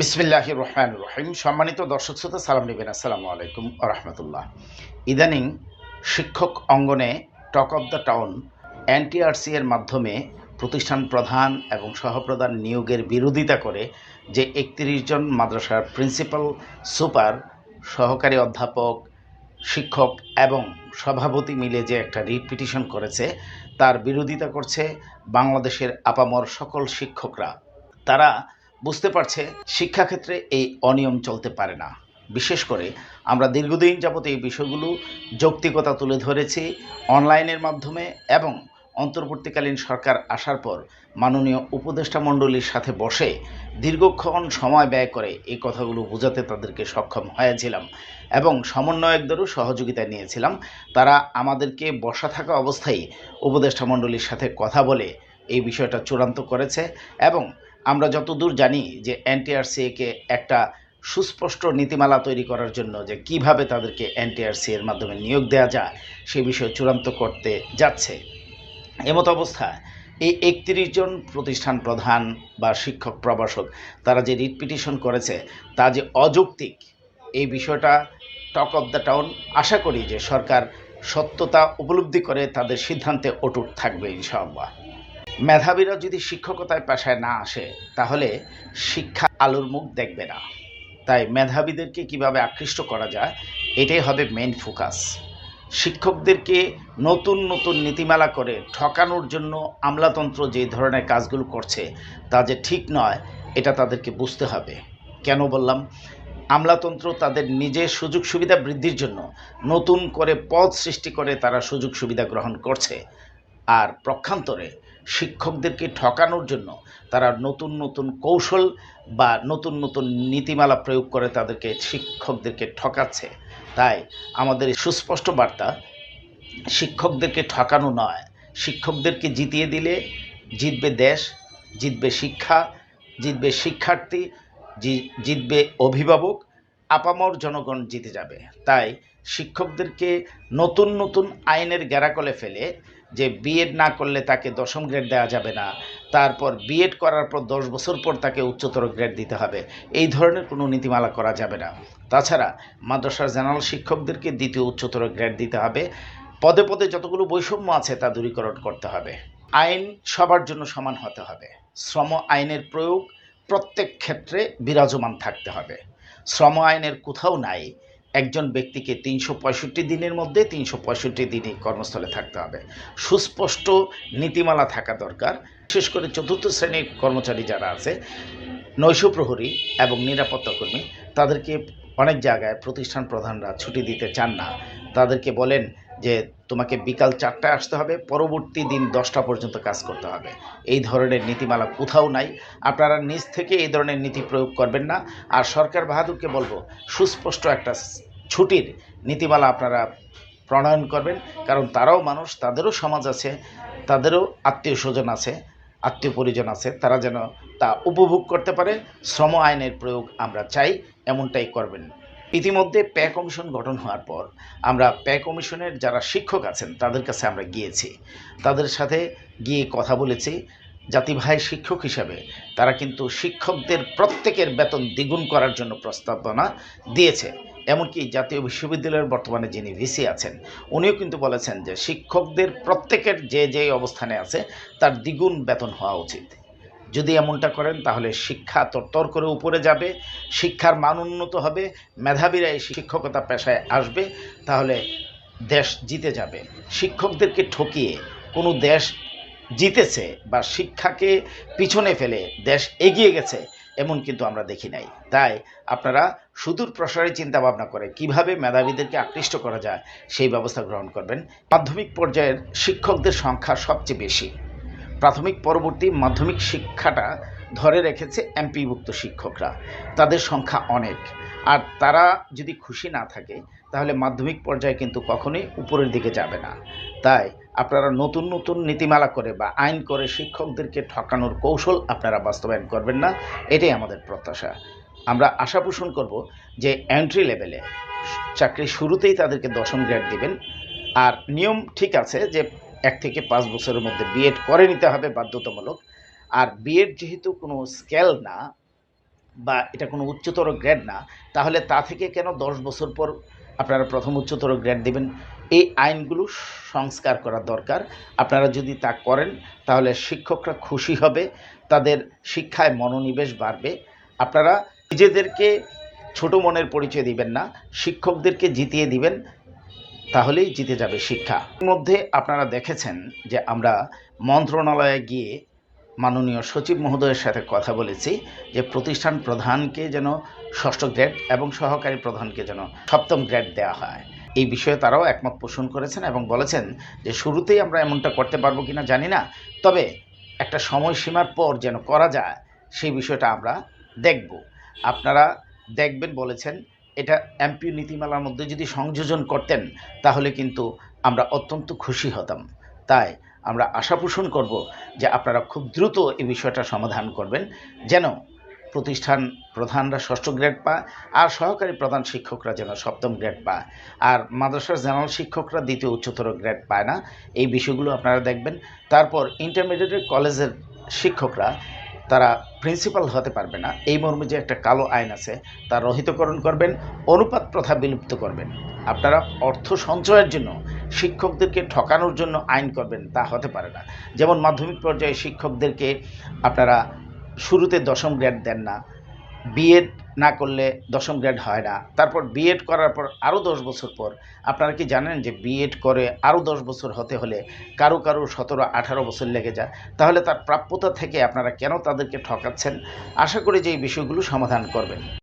বিসমিল্লাহ রহমান রহিম। সম্মানিত দর্শক শ্রোতা, সালাম নেবেন আসসালামু আলাইকুম রহমতুল্লাহ। ইদানিং শিক্ষক অঙ্গনে talk of the town NTRC এর মাধ্যমে প্রতিষ্ঠান প্রধান এবং সহপ্রধান নিয়োগের বিরোধিতা করে যে একত্রিশ জন মাদ্রাসার প্রিন্সিপাল, সুপার, সহকারী অধ্যাপক, শিক্ষক এবং সভাপতি মিলে যে একটা রিট পিটিশন করেছে, তার বিরোধিতা করছে বাংলাদেশের আপামর সকল শিক্ষকরা। তারা বুঝতে পারছে শিক্ষাক্ষেত্রে এই অনিয়ম চলতে পারে না। বিশেষ করে আমরা দীর্ঘদিন যাবত এই বিষয়গুলো যৌক্তিকতা তুলে ধরেছি অনলাইনের মাধ্যমে এবং অন্তর্বর্তীকালীন সরকার আসার পর মাননীয় উপদেষ্টা মণ্ডলীর সাথে বসে দীর্ঘক্ষণ সময় ব্যয় করে এই কথাগুলো বোঝাতে তাদেরকে সক্ষম হয়েছিলাম এবং সমন্বয়কদেরও সহযোগিতা নিয়েছিলাম। তারা আমাদেরকে বসা থাকা অবস্থায় উপদেষ্টা মণ্ডলীর সাথে কথা বলে এই বিষয়টা চূড়ান্ত করেছে এবং আমরা যতদূর জানি যে এনটিআরসিকে একটা সুস্পষ্ট নীতিমালা তৈরি করার জন্য যে কীভাবে তাদেরকে এনটিআরসি এর মাধ্যমে নিয়োগ দেওয়া যায়, সে বিষয়ে চূড়ান্ত করতে যাচ্ছে। এমত অবস্থায় এই একত্রিশ জন প্রতিষ্ঠান প্রধান বা শিক্ষক প্রবাসক তারা যে রিট পিটিশন করেছে, তা যে অযৌক্তিক, এই বিষয়টা টক অফ দ্য টাউন আশা করি যে সরকার সত্যতা উপলব্ধি করে তাদের সিদ্ধান্তে অটুট থাকবে ইনশাআল্লাহ। মেধাবীরা যদি শিক্ষকতায় পেশায় না আসে, তাহলে শিক্ষা আলোর মুখ দেখবে না। তাই মেধাবীদেরকে কীভাবে আকৃষ্ট করা যায়, এটাই হবে মেন ফোকাস শিক্ষকদেরকে নতুন নতুন নীতিমালা করে ঠকানোর জন্য আমলাতন্ত্র যে ধরনের কাজগুলো করছে, তা যে ঠিক নয়, এটা তাদেরকে বুঝতে হবে। কেন বললাম? আমলাতন্ত্র তাদের নিজের সুযোগ সুবিধা বৃদ্ধির জন্য নতুন করে পদ সৃষ্টি করে তারা সুযোগ সুবিধা গ্রহণ করছে। আর প্রক্ষান্তরে শিক্ষকদেরকে ঠকানোর জন্য তারা নতুন নতুন কৌশল বা নতুন নতুন নীতিমালা প্রয়োগ করে তাদেরকে শিক্ষকদেরকে ঠকাচ্ছে। তাই আমাদের সুস্পষ্ট বার্তা, শিক্ষকদেরকে ঠকানো নয়। শিক্ষকদেরকে জিতিয়ে দিলে জিতবে দেশ, জিতবে শিক্ষা, জিতবে শিক্ষার্থী জিতবে অভিভাবক, আপামর জনগণ জিতে যাবে। তাই শিক্ষকদেরকে নতুন নতুন আইনের গেরাকলে ফেলে যে বিএড না করলে তাকে দশম গ্রেড দেওয়া যাবে না, তারপর বিএড করার পর দশ বছর পর তাকে উচ্চতর গ্রেড দিতে হবে। এই ধরনের কোনো নীতিমালা করা যাবে না। তাছাড়া মাদ্রাসার জেনারেল শিক্ষকদেরকে দ্বিতীয় উচ্চতর গ্রেড দিতে হবে। পদে পদে যতগুলো বৈষম্য আছে তা দূরীকরণ করতে হবে। আইন সবার জন্য সমান হতে হবে। শ্রম আইনের প্রয়োগ প্রত্যেক ক্ষেত্রে বিরাজমান থাকতে হবে। শ্রম আইনের কোথাও নাই। একজন ব্যক্তিকে তিনশো পঁয়ষট্টি দিনের মধ্যে তিনশো পঁয়ষট্টি দিনই কর্মস্থলে থাকতে হবে। সুস্পষ্ট নীতিমালা থাকা দরকার। বিশেষ করে চতুর্থ শ্রেণির কর্মচারী যারা আছে, নৈশ প্রহরী এবং নিরাপত্তা কর্মী, তাদেরকে অনেক জায়গায় প্রতিষ্ঠান প্রধানরা ছুটি দিতে চান না। তাদেরকে বলেন যে, তোমাকে বিকাল চারটায় আসতে হবে, পরবর্তী দিন দশটা পর্যন্ত কাজ করতে হবে। এই ধরনের নীতিমালা কোথাও নাই। আপনারা নিজ থেকে এই ধরনের নীতি প্রয়োগ করবেন না। আর সরকার বাহাদুরকে বলব, সুস্পষ্ট একটা ছুটির নীতিমালা আপনারা প্রণয়ন করবেন, কারণ তারাও মানুষ, তাদেরও সমাজ আছে, তাদেরও আত্মীয় স্বজন আছে আত্মীয় পরিজন আছে, তারা যেন তা উপভোগ করতে পারে, শ্রম আইনের প্রয়োগ আমরা চাই, এমনটাই করবেন। ইতিমধ্যে পে কমিশন গঠন হওয়ার পর আমরা পে কমিশনের যারা শিক্ষক আছেন, তাদের কাছে আমরা গিয়েছি। তাদের সাথে গিয়ে কথা বলেছি জাতিভাই শিক্ষক হিসাবে তারা কিন্তু শিক্ষকদের প্রত্যেকের বেতন দ্বিগুণ করার জন্য প্রস্তাবনা দিয়েছে। এমনকি জাতীয় বিশ্ববিদ্যালয়ের বর্তমানে যিনি ভিসি আছেন, উনিও কিন্তু বলেছেন যে শিক্ষকদের প্রত্যেকের যে যে অবস্থানে আছে তার দ্বিগুণ বেতন হওয়া উচিত। যদি এমনটা করেন তাহলে শিক্ষা তরতর করে উপরে যাবে, শিক্ষার মান উন্নত হবে, মেধাবীরা এই শিক্ষকতা পেশায় আসবে, তাহলে দেশ জিতে যাবে। শিক্ষকদেরকে ঠকিয়ে কোনো দেশ জিতেছে বা শিক্ষাকে পিছনে ফেলে দেশ এগিয়ে গেছে, এমন কিন্তু আমরা দেখি নাই। তাই আপনারা সুদূর প্রসারে চিন্তা ভাবনা করে কীভাবে মেধাবীদেরকে আকৃষ্ট করা যায়, সেই ব্যবস্থা গ্রহণ করবেন। মাধ্যমিক পর্যায়ের শিক্ষকদের সংখ্যা সবচেয়ে বেশি। প্রাথমিক পরবর্তী মাধ্যমিক শিক্ষাটা ধরে রেখেছে এমপিভুক্ত শিক্ষকরা। তাদের সংখ্যা অনেক। আর তারা যদি খুশি না থাকে, তাহলে মাধ্যমিক পর্যায়ে কিন্তু কখনোই উপরের দিকে যাবে না। তাই আপনারা নতুন নতুন নীতিমালা করে বা আইন করে শিক্ষকদেরকে ঠকানোর কৌশল আপনারা বাস্তবায়ন করবেন না, এটাই আমাদের প্রত্যাশা। আমরা আশা পোষণ করব যে এন্ট্রি লেভেলে চাকরি শুরুতেই তাদেরকে দশম গ্রেড দিবেন। আর নিয়ম ঠিক আছে যে এক থেকে পাঁচ বছরের মধ্যে বিএড করে নিতে হবে বাধ্যতামূলক। আর বিএড যেহেতু কোনো স্কেল না বা এটা কোনো উচ্চতর গ্রেড না, তাহলে তা থেকে কেন দশ বছর পর আপনারা প্রথম উচ্চতর গ্রেড দেবেন? এই আইনগুলো সংস্কার করা দরকার। আপনারা যদি তা করেন, তাহলে শিক্ষকরা খুশি হবে, তাদের শিক্ষায় মনোনিবেশ বাড়বে। আপনারা নিজেদেরকে ছোট মনের পরিচয় দিবেন না, শিক্ষকদেরকে জিতিয়ে দিবেন, তাহলেই জিতে যাবে শিক্ষা। মধ্যে আপনারা দেখেছেন যে আমরা মন্ত্রণালয়ে গিয়ে মাননীয় সচিব মহোদয়ের সাথে কথা বলেছি যে প্রতিষ্ঠান প্রধানকে যেন ষষ্ঠ গ্রেড এবং সহকারী প্রধানকে যেন সপ্তম গ্রেড দেওয়া হয়। এই বিষয়ে তারাও একমত পোষণ করেছেন এবং বলেছেন যে শুরুতেই আমরা এমনটা করতে পারব কিনা জানি না। তবে একটা সময়সীমার পর যেন করা যায়, সেই বিষয়টা আমরা দেখব। আপনারা দেখবেন বলেছেন, এটা এমপি নীতিমালার মধ্যে যদি সংযোজন করতেন, তাহলে কিন্তু আমরা অত্যন্ত খুশি হতাম। তাই আমরা আশা পোষণ করব যে আপনারা খুব দ্রুত এই বিষয়টা সমাধান করবেন, যেন প্রতিষ্ঠান প্রধানরা ষষ্ঠ গ্রেড পায় আর সহকারী প্রধান শিক্ষকরা যেন সপ্তম গ্রেড পায় আর মাদ্রাসার জেনারেল শিক্ষকরা দ্বিতীয়, উচ্চতর গ্রেড পায় না। এই বিষয়গুলো আপনারা দেখবেন। তারপর ইন্টারমিডিয়েটের কলেজের শিক্ষকরা, তারা প্রিন্সিপাল হতে পারবে না। এই মর্মে যে একটা কালো আইন আছে, তা রহিতকরণ করবেন, অনুপাত প্রথা বিলুপ্ত করবেন। আপনারা অর্থ সঞ্চয়ের জন্য শিক্ষকদেরকে ঠকানোর জন্য আইন করবেন, তা হতে পারে না। যেমন মাধ্যমিক পর্যায়ে শিক্ষকদেরকে আপনারা শুরুতে দশম গ্রেড দেন না। বিএড না করলে দশম গ্রেড হয় না। তারপর বিএড করার পর আরও দশ বছর পর, আপনারা কি জানেন যে বিএড করে আরও দশ বছর হতে হলে কারও কারও সতেরো, আঠারো বছর লেগে যায়? তাহলে তার প্রাপ্যতা থেকে আপনারা কেন তাদেরকে ঠকাচ্ছেন? আশা করি যে এই বিষয়গুলো সমাধান করবেন।